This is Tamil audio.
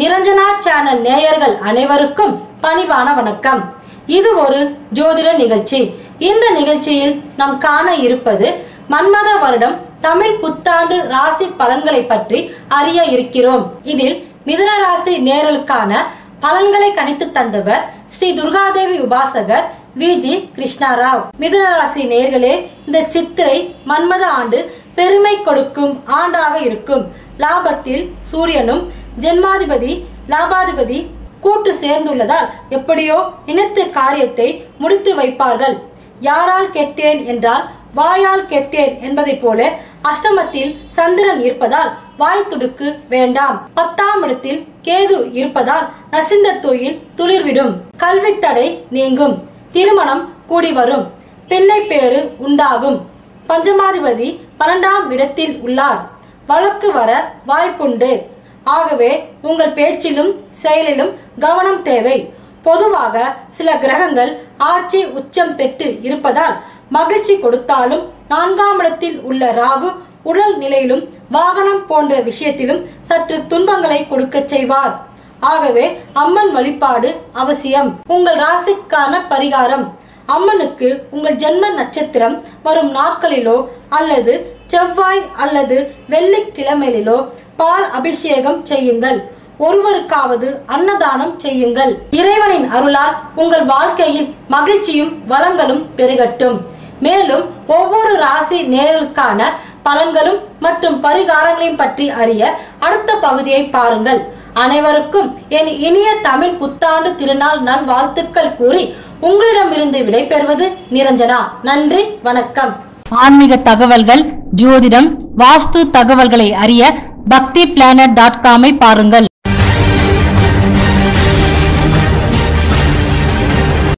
நிரஞ்சனா சேனல் நேயர்கள் அனைவருக்கும் பணிவான வணக்கம். இது ஒரு ஜோதிட நிகழ்ச்சி. இந்த நிகழ்ச்சியில் நாம் காண இருப்பது மன்மத வருடம் தமிழ் புத்தாண்டு ராசி பலன்களை பற்றி அறிய இருக்கிறோம். இதில் மிதுன ராசி பலன்களை கணித்து தந்தவர் ஸ்ரீ துர்காதேவி உபாசகர் விஜி கிருஷ்ணாராவ். மிதுன ராசி நேர்களே இந்த சித்திரை மன்மத ஆண்டு பெருமை கொடுக்கும் ஆண்டாக இருக்கும். லாபத்தில் சூரியனும் ஜென்மாதிபதி லாபாதிபதி கூட்டு சேர்ந்துள்ளதால் எப்படியோ நினைத்த காரியத்தை முடித்து வைப்பார்கள். யாரால் கெட்டேன் என்றால் வாயால் கெட்டேன் என்பதைப் போல அஷ்டமத்தில் சந்திரன் இருப்பதால் வாய் துடுக்கு வேண்டாம். பத்தாம் இடத்தில் கேது இருப்பதால் நசிந்த தூயில் துளிர்விடும். கல்வி தடை நீங்கும். திருமணம் கூடி வரும். பிள்ளை பேறு உண்டாகும். பஞ்சமாதிபதி பன்னெண்டாம் இடத்தில் உள்ளார். வழக்கு வர வாய்ப்புண்டு. ஆகவே உங்கள் பேச்சிலும் செயலிலும் கவனம் தேவை. பொதுவாக சில கிரகங்கள் ஆட்சி உச்சம் பெற்று இருப்பதால் மகிழ்ச்சி கொடுத்தாலும் நான்காம் இடத்தில் உள்ள ராகு உடல் நிலையிலும் வாகனம் போன்ற விஷயத்திலும் சற்று துன்பங்களை கொடுக்க செய்வார். ஆகவே அம்மன் வழிபாடு அவசியம். உங்கள் ராசிக்கான பரிகாரம். அம்மனுக்கு உங்கள் ஜென்ம நட்சத்திரம் வரும் நாட்களிலோ அல்லது செவ்வாய் அல்லது வெள்ளிக்கிழமையிலோ பால் அபிஷேகம் செய்யுங்கள். ஒருவருக்காவது அன்னதானம் செய்யுங்கள். இறைவனின் அருளால் உங்கள் வாழ்க்கையில் மகிழ்ச்சியும் வளங்களும் பெருகட்டும். மேலும் ஒவ்வொரு ராசி நேர்களுக்கான பலன்களும் மற்றும் பரிகாரங்களையும் பற்றி அறிய அடுத்த பகுதியை பாருங்கள். அனைவருக்கும் என் இனிய தமிழ் புத்தாண்டு திருநாள் நல்வாழ்த்துக்கள் கூறி உங்களிடமிருந்து விடைபெறுவது நிரஞ்சனா. நன்றி வணக்கம். ஆன்மீக தகவல்கள் ஜோதிடம் வாஸ்து தகவல்களை அறிய பக்தி பிளானட் டாட் காமை பாருங்கள்.